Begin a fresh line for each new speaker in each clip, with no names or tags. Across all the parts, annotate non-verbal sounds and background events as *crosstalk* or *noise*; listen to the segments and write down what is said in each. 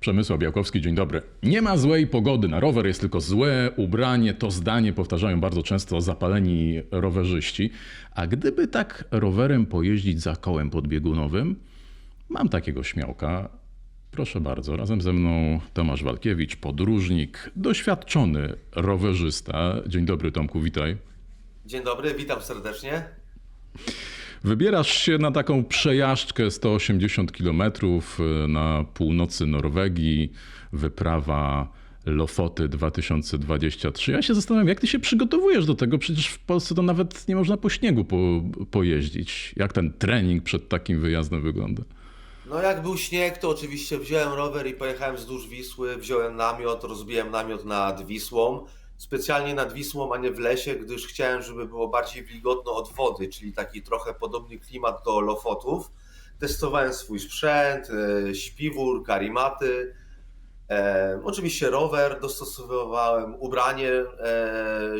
Przemysław Białkowski, dzień dobry. Nie ma złej pogody na rower, jest tylko złe ubranie. To zdanie powtarzają bardzo często zapaleni rowerzyści. A gdyby tak rowerem pojeździć za kołem podbiegunowym, mam takiego śmiałka. Proszę bardzo, razem ze mną Tomasz Walkiewicz, podróżnik, doświadczony rowerzysta. Dzień dobry Tomku, witaj.
Dzień dobry, witam serdecznie.
Wybierasz się na taką przejażdżkę 180 km na północy Norwegii, wyprawa Lofoty 2023. Ja się zastanawiam, jak ty się przygotowujesz do tego? Przecież w Polsce to nawet nie można po śniegu po, pojeździć. Jak ten trening przed takim wyjazdem wygląda?
No jak był śnieg, to oczywiście wziąłem rower i pojechałem wzdłuż Wisły, wziąłem namiot, rozbiłem namiot nad Wisłą. Specjalnie nad Wisłą, a nie w lesie, gdyż chciałem, żeby było bardziej wilgotno od wody, czyli taki trochę podobny klimat do Lofotów. Testowałem swój sprzęt, e, śpiwór, karimaty, e, oczywiście rower, dostosowywałem ubranie e,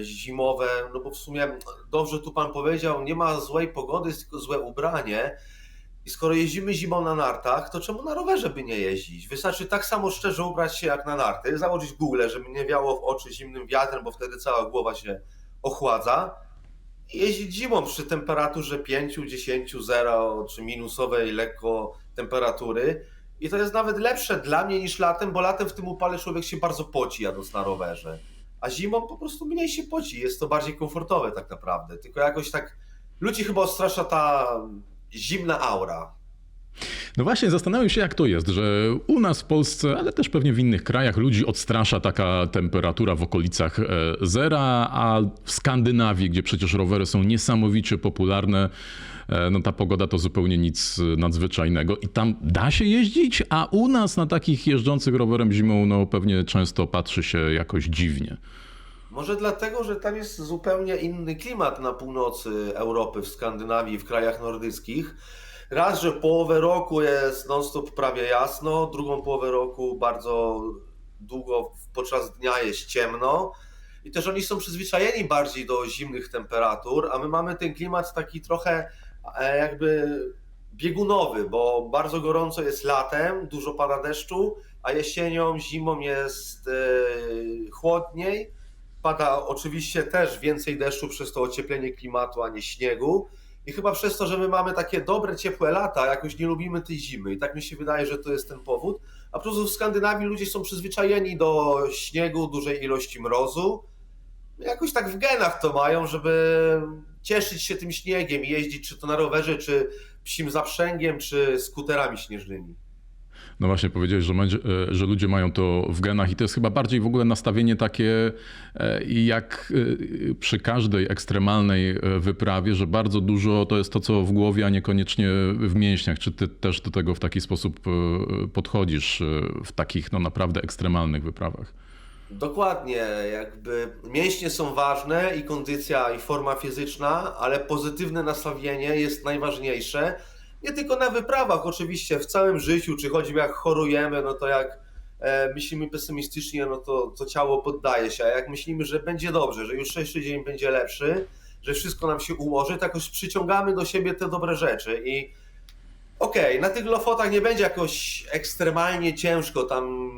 zimowe, no bo w sumie dobrze tu Pan powiedział, nie ma złej pogody, jest tylko złe ubranie. I skoro jeździmy zimą na nartach, to czemu na rowerze by nie jeździć? Wystarczy tak samo szczerze ubrać się jak na narty, założyć Google, żeby nie wiało w oczy zimnym wiatrem, bo wtedy cała głowa się ochładza. I jeździć zimą przy temperaturze 5, 10, 0 czy minusowej lekko temperatury. I to jest nawet lepsze dla mnie niż latem, bo latem w tym upale człowiek się bardzo poci jadąc na rowerze. A zimą po prostu mniej się poci, jest to bardziej komfortowe tak naprawdę. Tylko jakoś tak ludzi chyba odstrasza ta zimna aura.
No właśnie, zastanawiam się, jak to jest, że u nas w Polsce, ale też pewnie w innych krajach, ludzi odstrasza taka temperatura w okolicach e, zera, a w Skandynawii, gdzie przecież rowery są niesamowicie popularne, e, no ta pogoda to zupełnie nic nadzwyczajnego i tam da się jeździć, a u nas na takich jeżdżących rowerem zimą, no pewnie często patrzy się jakoś dziwnie.
Może dlatego, że tam jest zupełnie inny klimat na północy Europy, w Skandynawii, w krajach nordyckich. Raz, że połowę roku jest non-stop prawie jasno, drugą połowę roku bardzo długo podczas dnia jest ciemno. I też oni są przyzwyczajeni bardziej do zimnych temperatur, a my mamy ten klimat taki trochę e, jakby biegunowy, bo bardzo gorąco jest latem, dużo pada deszczu, a jesienią, zimą jest e, chłodniej. Pada oczywiście też więcej deszczu przez to ocieplenie klimatu, a nie śniegu. I chyba przez to, że my mamy takie dobre, ciepłe lata, jakoś nie lubimy tej zimy. I tak mi się wydaje, że to jest ten powód. A po prostu w Skandynawii ludzie są przyzwyczajeni do śniegu, dużej ilości mrozu. Jakoś tak w genach to mają, żeby cieszyć się tym śniegiem i jeździć czy to na rowerze, czy psim zaprzęgiem, czy skuterami śnieżnymi.
No właśnie powiedziałeś, że, e, że ludzie mają to w genach i to jest chyba bardziej w ogóle nastawienie takie e, jak e, przy każdej ekstremalnej wyprawie, że bardzo dużo to jest to, co w głowie, a niekoniecznie w mięśniach. Czy ty też do tego w taki sposób podchodzisz w takich no naprawdę ekstremalnych wyprawach?
Dokładnie, jakby mięśnie są ważne i kondycja i forma fizyczna, ale pozytywne nastawienie jest najważniejsze nie tylko na wyprawach, oczywiście w całym życiu, czy choćby jak chorujemy, no to jak e, myślimy pesymistycznie, no to, to ciało poddaje się, a jak myślimy, że będzie dobrze, że jutrzejszy dzień będzie lepszy, że wszystko nam się ułoży, to jakoś przyciągamy do siebie te dobre rzeczy i okej, okay, na tych lofotach nie będzie jakoś ekstremalnie ciężko, tam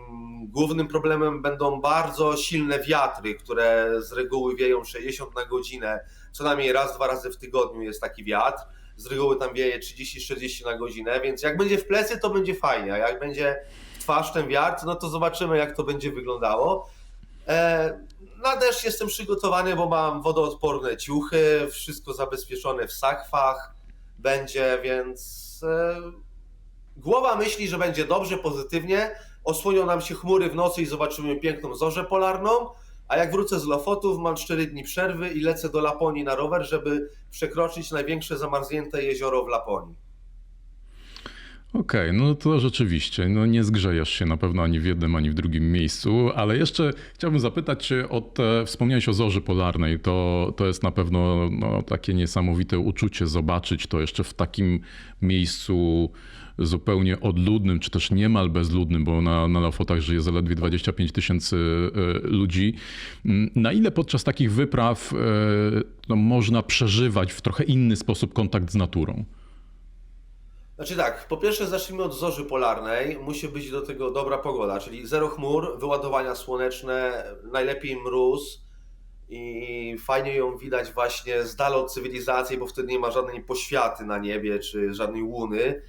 głównym problemem będą bardzo silne wiatry, które z reguły wieją 60 na godzinę, co najmniej raz, dwa razy w tygodniu jest taki wiatr, z reguły tam wieje 30-40 na godzinę, więc jak będzie w plecy, to będzie fajnie, a jak będzie w twarz ten wiatr, no to zobaczymy, jak to będzie wyglądało. E, na deszcz jestem przygotowany, bo mam wodoodporne ciuchy, wszystko zabezpieczone w sakwach będzie, więc e, głowa myśli, że będzie dobrze, pozytywnie. Osłonią nam się chmury w nocy i zobaczymy piękną zorzę polarną. A jak wrócę z Lofotów, mam 4 dni przerwy i lecę do Laponii na rower, żeby przekroczyć największe zamarznięte jezioro w Laponii.
Okej, okay, no to rzeczywiście, no nie zgrzejesz się na pewno ani w jednym, ani w drugim miejscu, ale jeszcze chciałbym zapytać Cię o te, wspomniałeś o zorzy polarnej, to, to jest na pewno no, takie niesamowite uczucie zobaczyć to jeszcze w takim miejscu zupełnie odludnym, czy też niemal bezludnym, bo na, na Lofotach żyje zaledwie 25 tysięcy e, ludzi. Na ile podczas takich wypraw e, no, można przeżywać w trochę inny sposób kontakt z naturą?
Znaczy tak, po pierwsze zacznijmy od zorzy polarnej. Musi być do tego dobra pogoda, czyli zero chmur, wyładowania słoneczne, najlepiej mróz i fajnie ją widać właśnie z dala od cywilizacji, bo wtedy nie ma żadnej poświaty na niebie czy żadnej łuny.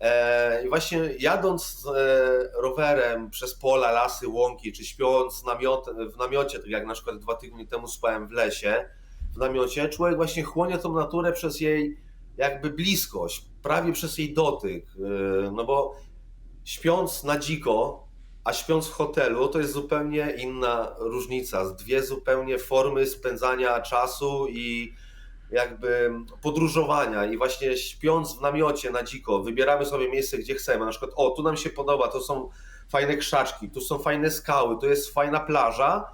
E, I właśnie jadąc e, rowerem przez pola, lasy, łąki, czy śpiąc w namiocie, tak jak na przykład dwa tygodnie temu spałem w lesie, w namiocie, człowiek właśnie chłonie tą naturę przez jej jakby bliskość, prawie przez jej dotyk. E, No bo śpiąc na dziko, a śpiąc w hotelu, to jest zupełnie inna różnica. Dwie zupełnie formy spędzania czasu i jakby podróżowania i właśnie śpiąc w namiocie na dziko, wybieramy sobie miejsce, gdzie chcemy. Na przykład, o, tu nam się podoba, to są fajne krzaczki, tu są fajne skały, tu jest fajna plaża.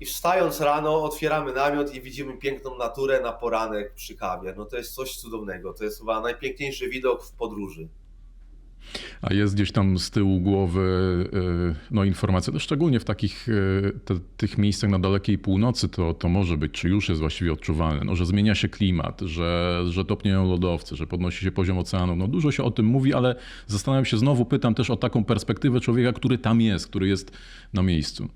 I wstając rano, otwieramy namiot i widzimy piękną naturę na poranek przy kawie. No to jest coś cudownego. To jest chyba najpiękniejszy widok w podróży.
A jest gdzieś tam z tyłu głowy y, no, informacja, to szczególnie w takich y, te, tych miejscach na dalekiej północy to, to może być, czy już jest właściwie odczuwalne, no, że zmienia się klimat, że, że topnieją lodowce, że podnosi się poziom oceanu. No, dużo się o tym mówi, ale zastanawiam się, znowu pytam też o taką perspektywę człowieka, który tam jest, który jest na miejscu.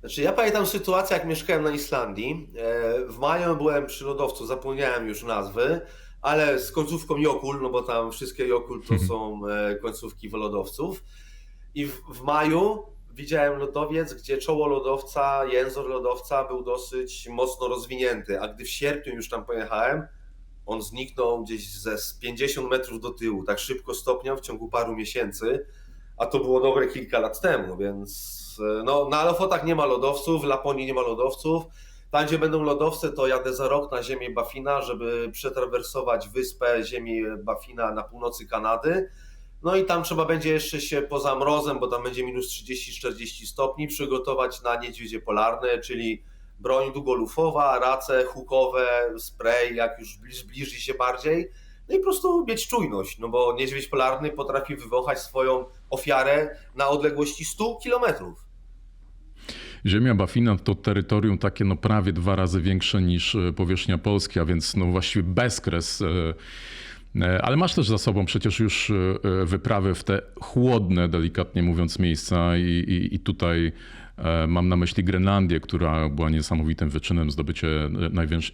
Znaczy, ja pamiętam sytuację, jak mieszkałem na Islandii. E, W maju byłem przy lodowcu, zapomniałem już nazwy, ale z końcówką Jokul, no bo tam wszystkie Jokul to *laughs* są e, końcówki lodowców. I w, w maju widziałem lodowiec, gdzie czoło lodowca, język lodowca był dosyć mocno rozwinięty, a gdy w sierpniu już tam pojechałem, on zniknął gdzieś ze z 50 metrów do tyłu, tak szybko stopniał w ciągu paru miesięcy, a to było dobre kilka lat temu, więc e, no, na Lofotach nie ma lodowców, w Laponii nie ma lodowców. Tam, gdzie będą lodowce, to jadę za rok na ziemię Baffina, żeby przetrawersować wyspę ziemi Baffina na północy Kanady. No i tam trzeba będzie jeszcze się poza mrozem, bo tam będzie minus 30-40 stopni, przygotować na niedźwiedzie polarne, czyli broń długolufowa, race hukowe, spray, jak już zbliż- zbliży się bardziej. No i po prostu mieć czujność, no bo niedźwiedź polarny potrafi wywąchać swoją ofiarę na odległości 100 kilometrów.
Ziemia Bafina to terytorium takie no prawie dwa razy większe niż e, powierzchnia Polski, a więc no właściwie bezkres. e, e, Ale masz też za sobą przecież już wyprawy w te chłodne, delikatnie mówiąc, miejsca i, i, i tutaj mam na myśli Grenlandię, która była niesamowitym wyczynem, zdobycie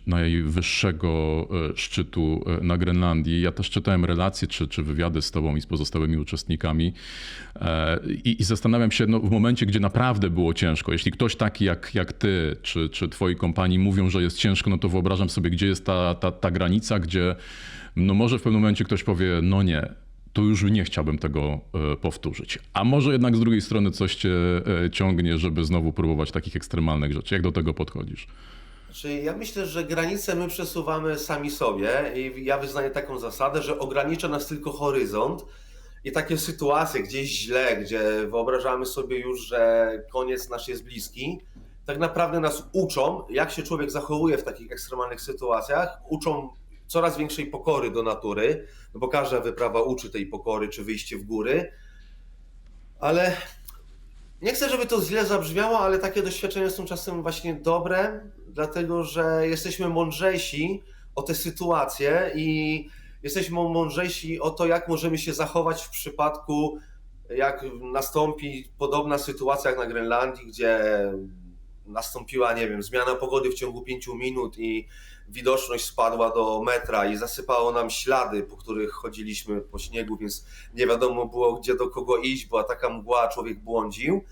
najwyższego e, szczytu e, na Grenlandii. Ja też czytałem relacje czy, czy wywiady z tobą i z pozostałymi uczestnikami e, i, i zastanawiam się, no, w momencie, gdzie naprawdę było ciężko, jeśli ktoś taki jak, jak ty czy, czy twoi kompanii mówią, że jest ciężko, no to wyobrażam sobie, gdzie jest ta, ta, ta granica, gdzie no może w pewnym momencie ktoś powie, no nie, to już nie chciałbym tego e, powtórzyć. A może jednak z drugiej strony coś cię e, ciągnie, żeby znowu próbować takich ekstremalnych rzeczy. Jak do tego podchodzisz?
Czyli ja myślę, że granice my przesuwamy sami sobie i ja wyznaję taką zasadę, że ogranicza nas tylko horyzont i takie sytuacje gdzieś źle, gdzie wyobrażamy sobie już, że koniec nasz jest bliski, tak naprawdę nas uczą, jak się człowiek zachowuje w takich ekstremalnych sytuacjach, uczą coraz większej pokory do natury, no bo każda wyprawa uczy tej pokory czy wyjście w góry, ale nie chcę, żeby to źle zabrzmiało, ale takie doświadczenia są czasem właśnie dobre, dlatego że jesteśmy mądrzejsi o te sytuacje i jesteśmy mądrzejsi o to, jak możemy się zachować w przypadku, jak nastąpi podobna sytuacja jak na Grenlandii, gdzie nastąpiła, nie wiem, zmiana pogody w ciągu pięciu minut i widoczność spadła do metra i zasypało nam ślady, po których chodziliśmy po śniegu, więc nie wiadomo było, gdzie do kogo iść, była taka mgła, człowiek błądził.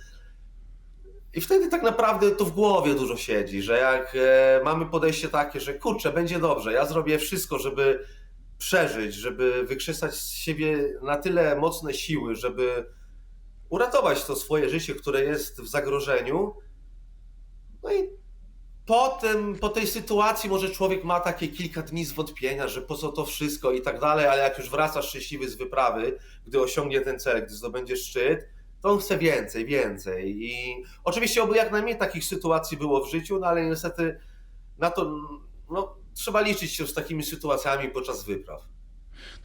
I wtedy tak naprawdę to w głowie dużo siedzi, że jak e, mamy podejście takie, że kurczę, będzie dobrze, ja zrobię wszystko, żeby przeżyć, żeby wykrzesać z siebie na tyle mocne siły, żeby uratować to swoje życie, które jest w zagrożeniu. No i potem, po tej sytuacji może człowiek ma takie kilka dni zwątpienia, że po co to wszystko i tak dalej, ale jak już wraca szczęśliwy z wyprawy, gdy osiągnie ten cel, gdy zdobędzie szczyt, to on chce więcej, więcej. I oczywiście oby jak najmniej takich sytuacji było w życiu, no ale niestety na to no, trzeba liczyć się z takimi sytuacjami podczas wypraw.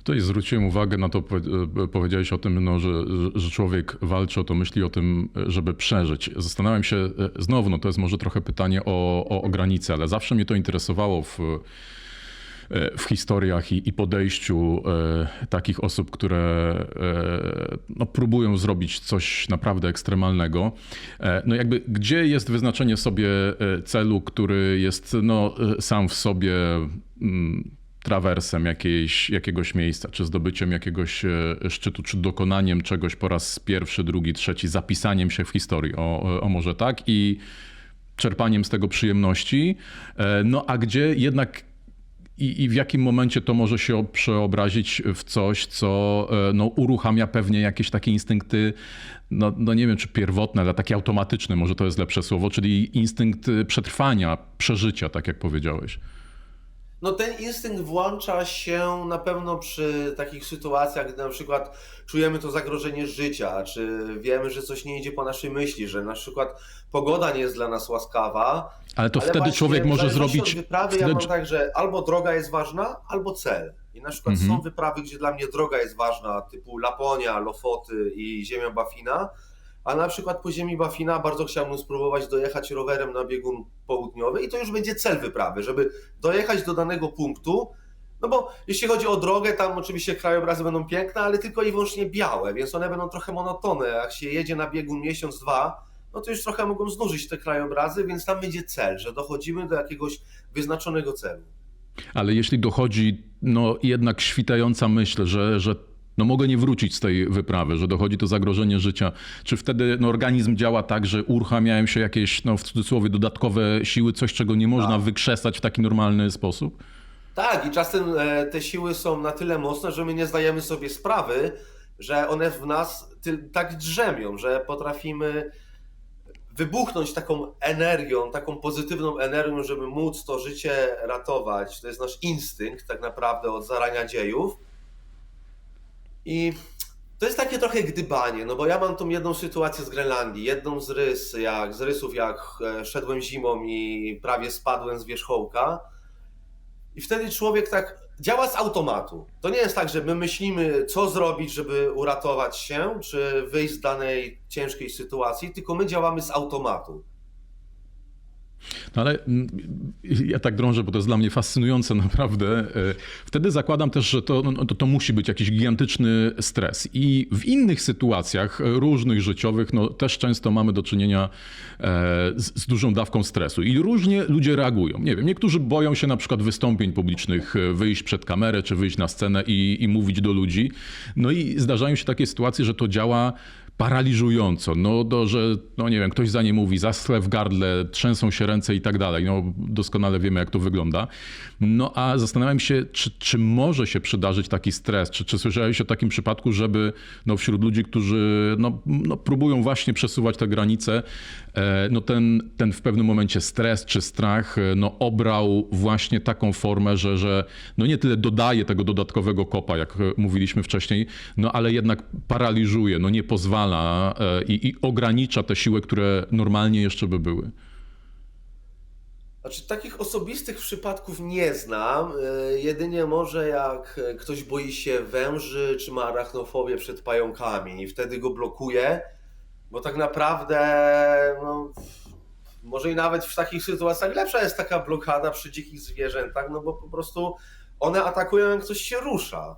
Tutaj zwróciłem uwagę na to, powie- e, powiedziałeś o tym, no, że, że człowiek walczy o to, myśli o tym, e, żeby przeżyć. Zastanawiam się e, znowu, no to jest może trochę pytanie o, o, o granice, ale zawsze mnie to interesowało w, e, w historiach i, i podejściu e, takich osób, które e, no, próbują zrobić coś naprawdę ekstremalnego. E, No jakby gdzie jest wyznaczenie sobie e, celu, który jest no, e, sam w sobie mm, trawersem jakiejś, jakiegoś miejsca, czy zdobyciem jakiegoś e, szczytu, czy dokonaniem czegoś po raz pierwszy, drugi, trzeci, zapisaniem się w historii, o, o może tak, i czerpaniem z tego przyjemności. E, No a gdzie jednak i, i w jakim momencie to może się przeobrazić w coś, co e, no, uruchamia pewnie jakieś takie instynkty, no, no nie wiem czy pierwotne, ale takie automatyczne, może to jest lepsze słowo, czyli instynkt e, przetrwania, przeżycia, tak jak powiedziałeś.
No ten instynkt włącza się na pewno przy takich sytuacjach, gdy na przykład czujemy to zagrożenie życia, czy wiemy, że coś nie idzie po naszej myśli, że na przykład pogoda nie jest dla nas łaskawa.
Ale to
ale
wtedy człowiek może zrobić.
Wyprawy ja
wtedy-
mam tak, że albo droga jest ważna, albo cel. I na przykład
Mhm.
są wyprawy, gdzie dla mnie droga jest ważna, typu Laponia, Lofoty i ziemia Bafina, a na przykład po ziemi Bafina bardzo chciałbym spróbować dojechać rowerem na biegun południowy i to już będzie cel wyprawy, żeby dojechać do danego punktu. No bo jeśli chodzi o drogę, tam oczywiście krajobrazy będą piękne, ale tylko i wyłącznie białe, więc one będą trochę monotone. Jak się jedzie na biegun miesiąc, dwa, no to już trochę mogą znużyć te krajobrazy, więc tam będzie cel, że dochodzimy do jakiegoś wyznaczonego celu.
Ale jeśli dochodzi no, jednak świtająca myśl, że, że no, mogę nie wrócić z tej wyprawy, że dochodzi to zagrożenie życia, czy wtedy no, organizm działa tak, że uruchamiają się jakieś, no, w cudzysłowie, dodatkowe siły, coś, czego nie można
Tak.
wykrzesać w taki normalny sposób?
Tak, i czasem e, te siły są na tyle mocne, że my nie zdajemy sobie sprawy, że one w nas tak drzemią, że potrafimy wybuchnąć taką energią, taką pozytywną energią, żeby móc to życie ratować. To jest nasz instynkt tak naprawdę od zarania dziejów. I to jest takie trochę gdybanie, no bo ja mam tą jedną sytuację z Grenlandii, jedną z rys, jak, z rysów, jak e, szedłem zimą i prawie spadłem z wierzchołka. I wtedy człowiek tak działa z automatu. To nie jest tak, że my myślimy, co zrobić, żeby uratować się, czy wyjść z danej ciężkiej sytuacji, tylko my działamy z automatu.
No ale mm, ja tak drążę, bo to jest dla mnie fascynujące *laughs* naprawdę. E, Wtedy zakładam też, że to, no, to, to musi być jakiś gigantyczny stres. I w innych sytuacjach e, różnych życiowych no, też często mamy do czynienia e, z, z dużą dawką stresu. I różnie ludzie reagują. Nie wiem, niektórzy boją się na przykład wystąpień publicznych, wyjść przed kamerę, czy wyjść na scenę i, i mówić do ludzi. No i zdarzają się takie sytuacje, że to działa paraliżująco, no, do, że no nie wiem, ktoś za nie mówi, zaschle w gardle, trzęsą się ręce i tak dalej. No, doskonale wiemy, jak to wygląda. No a zastanawiam się, czy, czy może się przydarzyć taki stres, czy, czy słyszałeś o takim przypadku, żeby no, wśród ludzi, którzy no, no, próbują właśnie przesuwać te granice, e, no ten, ten w pewnym momencie stres czy strach e, no, obrał właśnie taką formę, że, że no nie tyle dodaje tego dodatkowego kopa, jak e, mówiliśmy wcześniej, no ale jednak paraliżuje, no nie pozwala e, i, i ogranicza te siły, które normalnie jeszcze by były.
Znaczy, takich osobistych przypadków nie znam. e, Jedynie może jak e, ktoś boi się węży, czy ma arachnofobię przed pająkami i wtedy go blokuje, bo tak naprawdę, no, może i nawet w takich sytuacjach lepsza jest taka blokada przy dzikich zwierzętach, no bo po prostu one atakują, jak coś się rusza.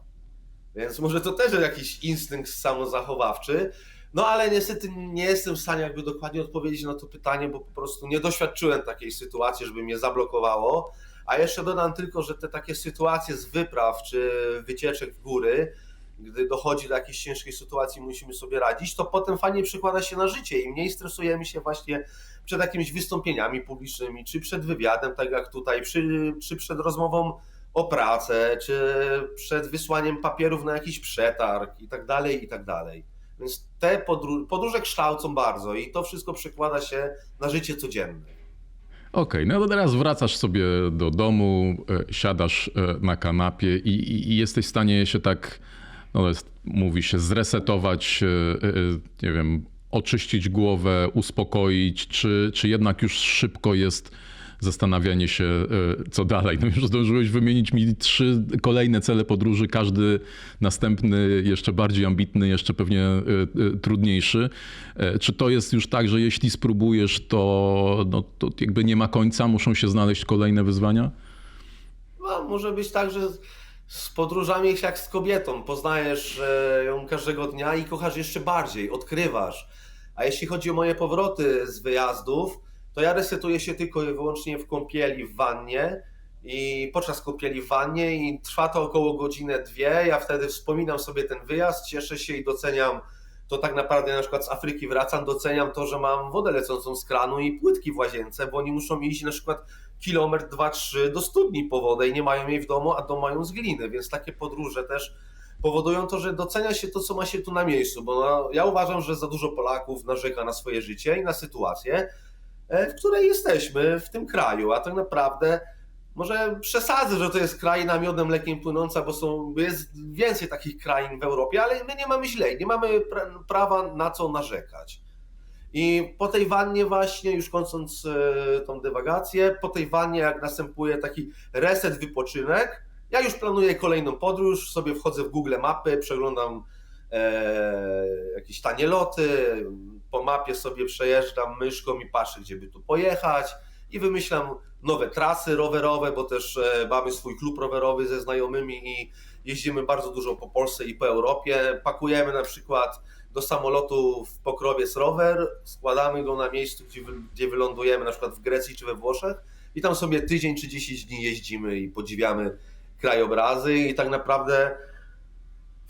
Więc może to też jakiś instynkt samozachowawczy. No ale niestety nie jestem w stanie jakby dokładnie odpowiedzieć na to pytanie, bo po prostu nie doświadczyłem takiej sytuacji, żeby mnie zablokowało. A jeszcze dodam tylko, że te takie sytuacje z wypraw czy wycieczek w góry, gdy dochodzi do jakiejś ciężkiej sytuacji, musimy sobie radzić, to potem fajnie przekłada się na życie i mniej stresujemy się właśnie przed jakimiś wystąpieniami publicznymi, czy przed wywiadem, tak jak tutaj, czy, czy przed rozmową o pracę, czy przed wysłaniem papierów na jakiś przetarg i tak dalej, i tak dalej. Więc te podró- podróże kształcą bardzo i to wszystko przekłada się na życie codzienne.
Okej, no to teraz wracasz sobie do domu, e, siadasz e, na kanapie i, i, i jesteś w stanie się tak, no jest, mówi się, zresetować, e, nie wiem, oczyścić głowę, uspokoić, czy, czy jednak już szybko jest zastanawianie się, e, co dalej. No już zdążyłeś wymienić mi trzy kolejne cele podróży, każdy następny jeszcze bardziej ambitny, jeszcze pewnie e, e, trudniejszy. Czy to jest już tak, że jeśli spróbujesz, to, no, to jakby nie ma końca, muszą się znaleźć kolejne wyzwania?
No, może być tak, że z podróżami jest jak z kobietą. Poznajesz ją każdego dnia i kochasz jeszcze bardziej, odkrywasz. A jeśli chodzi o moje powroty z wyjazdów, to ja resetuję się tylko i wyłącznie w kąpieli w wannie i podczas kąpieli w wannie i trwa to około godzinę, dwie. Ja wtedy wspominam sobie ten wyjazd, cieszę się i doceniam to tak naprawdę na przykład z Afryki wracam, doceniam to, że mam wodę lecącą z kranu i płytki w łazience, bo oni muszą iść na przykład kilometr, dwa, trzy do studni po wodę i nie mają jej w domu, a dom mają z gliny, więc takie podróże też powodują to, że docenia się to, co ma się tu na miejscu, bo no, ja uważam, że za dużo Polaków narzeka na swoje życie i na sytuację, w której jesteśmy w tym kraju, a tak naprawdę może przesadzę, że to jest kraina miodem mlekiem płynąca, bo są, jest więcej takich krain w Europie, ale my nie mamy źle, nie mamy pra- prawa na co narzekać. I po tej wannie właśnie, już kończąc e, tą dywagację, po tej wannie jak następuje taki reset, wypoczynek, ja już planuję kolejną podróż, sobie wchodzę w Google Mapy, przeglądam e, jakieś tanie loty, po mapie sobie przejeżdżam myszką i patrzę, gdzie by tu pojechać i wymyślam nowe trasy rowerowe, bo też e, mamy swój klub rowerowy ze znajomymi i jeździmy bardzo dużo po Polsce i po Europie. Pakujemy na przykład do samolotu w Pokrowiec rower, składamy go na miejscu, gdzie, gdzie wylądujemy, na przykład w Grecji czy we Włoszech i tam sobie tydzień czy 10 dni jeździmy i podziwiamy krajobrazy i tak naprawdę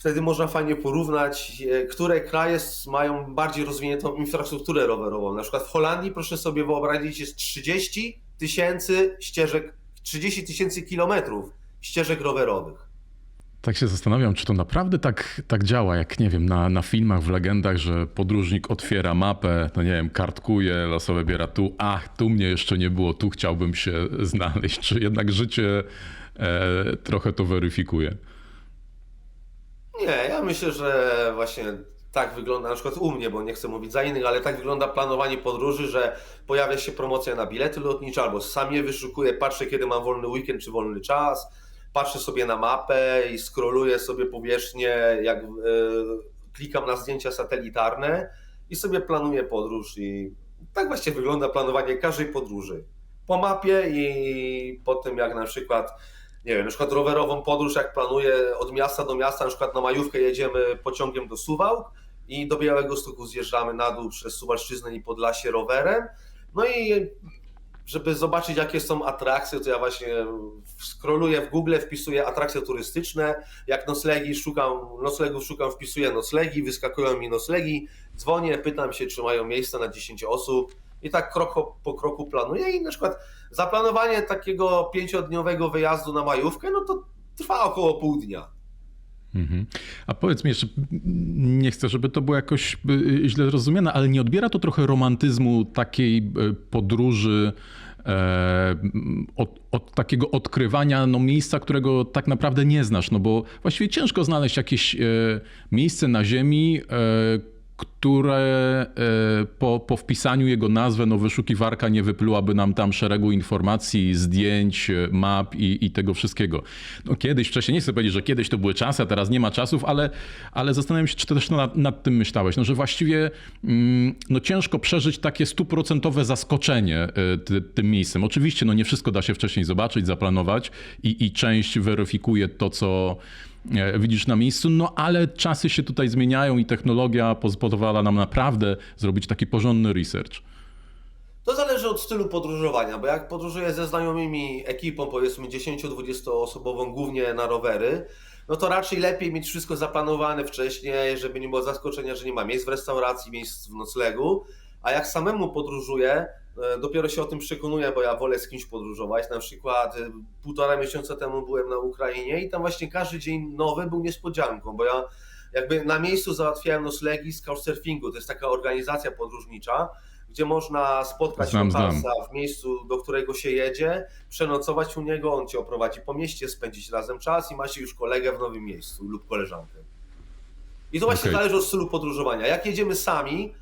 wtedy można fajnie porównać, e, które kraje mają bardziej rozwiniętą infrastrukturę rowerową. Na przykład w Holandii, proszę sobie wyobrazić, jest 30 tysięcy ścieżek, 30 tysięcy kilometrów ścieżek rowerowych.
Tak się zastanawiam, czy to naprawdę tak, tak działa, jak nie wiem, na, na filmach, w legendach, że podróżnik otwiera mapę, no nie wiem, kartkuje, losowe biera tu, ach, tu mnie jeszcze nie było, tu chciałbym się *laughs* znaleźć, czy jednak życie e, trochę to weryfikuje.
Nie, ja myślę, że właśnie tak wygląda na przykład u mnie, bo nie chcę mówić za innych, ale tak wygląda planowanie podróży, że pojawia się promocja na bilety lotnicze, albo sam je wyszukuję, patrzę kiedy mam wolny weekend czy wolny czas, patrzę sobie na mapę i scrolluję sobie powierzchnię, jak e, klikam na zdjęcia satelitarne i sobie planuję podróż i tak właśnie wygląda planowanie każdej podróży. Po mapie i po tym jak na przykład nie wiem, na przykład rowerową podróż, jak planuję od miasta do miasta, na przykład na majówkę jedziemy pociągiem do Suwałk i do Białego Stoku zjeżdżamy na dół przez Suwalszczyznę i Podlasie rowerem. No i żeby zobaczyć, jakie są atrakcje, to ja właśnie scrolluję w Google, wpisuję atrakcje turystyczne. Jak noclegi szukam, noclegów szukam, wpisuję noclegi, wyskakują mi noclegi, dzwonię, pytam się, czy mają miejsce na 10 osób i tak krok po kroku planuję i na przykład zaplanowanie takiego pięciodniowego wyjazdu na majówkę, no to trwa około pół dnia.
Mhm. A powiedz mi jeszcze, nie chcę, żeby to było jakoś y, źle rozumiane, ale nie odbiera to trochę romantyzmu takiej y, podróży, e, od, od takiego odkrywania no, miejsca, którego tak naprawdę nie znasz, no bo właściwie ciężko znaleźć jakieś e, miejsce na ziemi, e, które e, po, po wpisaniu jego nazwę, no wyszukiwarka nie wyplułaby nam tam szeregu informacji, zdjęć, e, map i, i tego wszystkiego. No kiedyś, wcześniej, nie chcę powiedzieć, że kiedyś to były czasy, a teraz nie ma czasów, ale, ale zastanawiam się, czy też nad, nad tym myślałeś, no że właściwie mm, no ciężko przeżyć takie stuprocentowe zaskoczenie e, ty, tym miejscem. Oczywiście, no nie wszystko da się wcześniej zobaczyć, zaplanować i, i część weryfikuje to, co widzisz na miejscu, no ale czasy się tutaj zmieniają i technologia pozwala nam naprawdę zrobić taki porządny research.
To zależy od stylu podróżowania, bo jak podróżuję ze znajomymi ekipą, powiedzmy 10-20 osobową, głównie na rowery, no to raczej lepiej mieć wszystko zaplanowane wcześniej, żeby nie było zaskoczenia, że nie ma miejsc w restauracji, miejsc w noclegu. A jak samemu podróżuję, e, dopiero się o tym przekonuję, bo ja wolę z kimś podróżować. Na przykład e, półtora miesiąca temu byłem na Ukrainie i tam właśnie każdy dzień nowy był niespodzianką, bo ja jakby na miejscu załatwiałem noclegi z Couchsurfingu. To jest taka organizacja podróżnicza, gdzie można spotkać
Znam,
lokalsa w miejscu, do którego się jedzie, przenocować u niego, on cię oprowadzi po mieście, spędzić razem czas i macie już kolegę w nowym miejscu lub koleżankę. I to właśnie
Okej.
zależy od stylu podróżowania. Jak jedziemy sami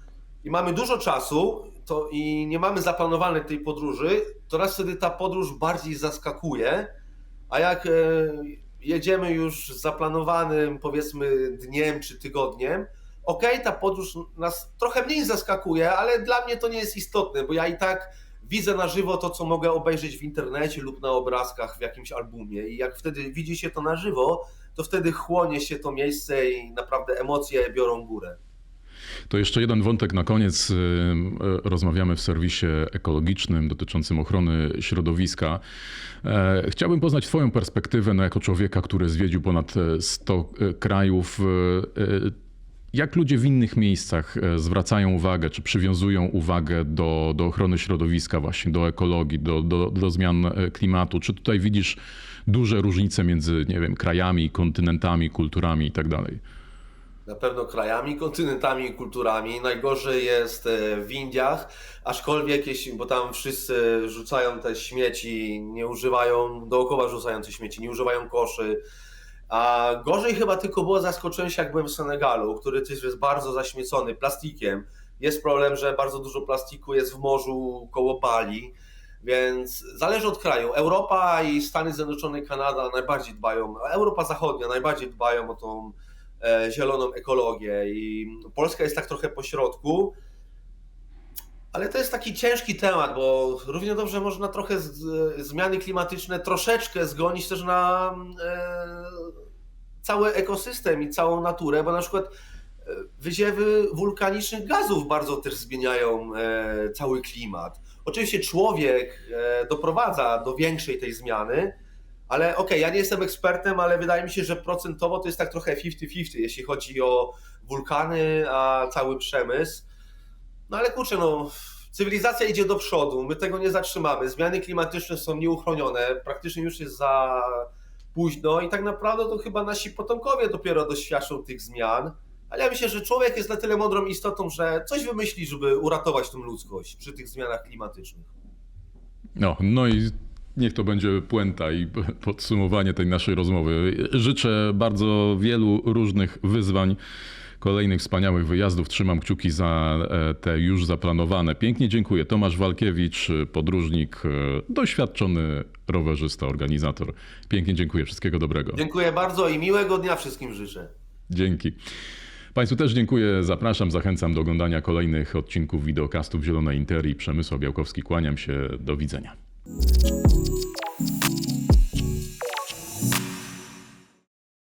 i mamy dużo czasu to i nie mamy zaplanowanej tej podróży, to raz wtedy ta podróż bardziej zaskakuje, a jak e, jedziemy już z zaplanowanym powiedzmy dniem czy tygodniem, okej, ta podróż nas trochę mniej zaskakuje, ale dla mnie to nie jest istotne, bo ja i tak widzę na żywo to, co mogę obejrzeć w internecie lub na obrazkach w jakimś albumie. I jak wtedy widzi się to na żywo, to wtedy chłonie się to miejsce i naprawdę emocje biorą górę.
To jeszcze jeden wątek na koniec. Y, y, Rozmawiamy w serwisie ekologicznym dotyczącym ochrony środowiska. E, Chciałbym poznać Twoją perspektywę no, jako człowieka, który zwiedził ponad e, 100 krajów. E, e, Jak ludzie w innych miejscach zwracają uwagę, czy przywiązują uwagę do, do ochrony środowiska, właśnie do ekologii, do, do, do zmian klimatu? Czy tutaj widzisz duże różnice między, nie wiem, krajami, kontynentami, kulturami i tak?
Na pewno krajami, kontynentami i kulturami. Najgorzej jest e, w Indiach, aczkolwiek jeśli, bo tam wszyscy rzucają te śmieci, nie używają, dookoła rzucają te śmieci, nie używają koszy. A gorzej chyba tylko było, zaskoczyłem się jak byłem w Senegalu, który też jest bardzo zaśmiecony plastikiem. Jest problem, że bardzo dużo plastiku jest w morzu koło Bali, więc zależy od kraju. Europa i Stany Zjednoczone, Kanada najbardziej dbają, Europa Zachodnia najbardziej dbają o tą zieloną ekologię i Polska jest tak trochę po środku. Ale to jest taki ciężki temat, bo równie dobrze można trochę z, zmiany klimatyczne troszeczkę zgonić też na e, cały ekosystem i całą naturę, bo na przykład e, wyziewy wulkanicznych gazów bardzo też zmieniają e, cały klimat. Oczywiście człowiek e, doprowadza do większej tej zmiany, ale okej, ja nie jestem ekspertem, ale wydaje mi się, że procentowo to jest tak trochę 50-50, jeśli chodzi o wulkany, a cały przemysł. No ale kurczę, no, cywilizacja idzie do przodu, my tego nie zatrzymamy. Zmiany klimatyczne są nieuchronione, praktycznie już jest za późno i tak naprawdę to chyba nasi potomkowie dopiero doświadczą tych zmian. Ale ja myślę, że człowiek jest na tyle mądrą istotą, że coś wymyśli, żeby uratować tą ludzkość przy tych zmianach klimatycznych.
No, no i niech to będzie puenta i *laughs* podsumowanie tej naszej rozmowy. Życzę bardzo wielu różnych wyzwań, kolejnych wspaniałych wyjazdów. Trzymam kciuki za e, te już zaplanowane. Pięknie dziękuję. Tomasz Walkiewicz, podróżnik, e, doświadczony rowerzysta, organizator. Pięknie dziękuję. Wszystkiego dobrego.
Dziękuję bardzo i miłego dnia wszystkim życzę.
Dzięki. Państwu też dziękuję, zapraszam, zachęcam do oglądania kolejnych odcinków wideokastów Zielonej Interii. Przemysław Białkowski, kłaniam się, do widzenia. Thank you.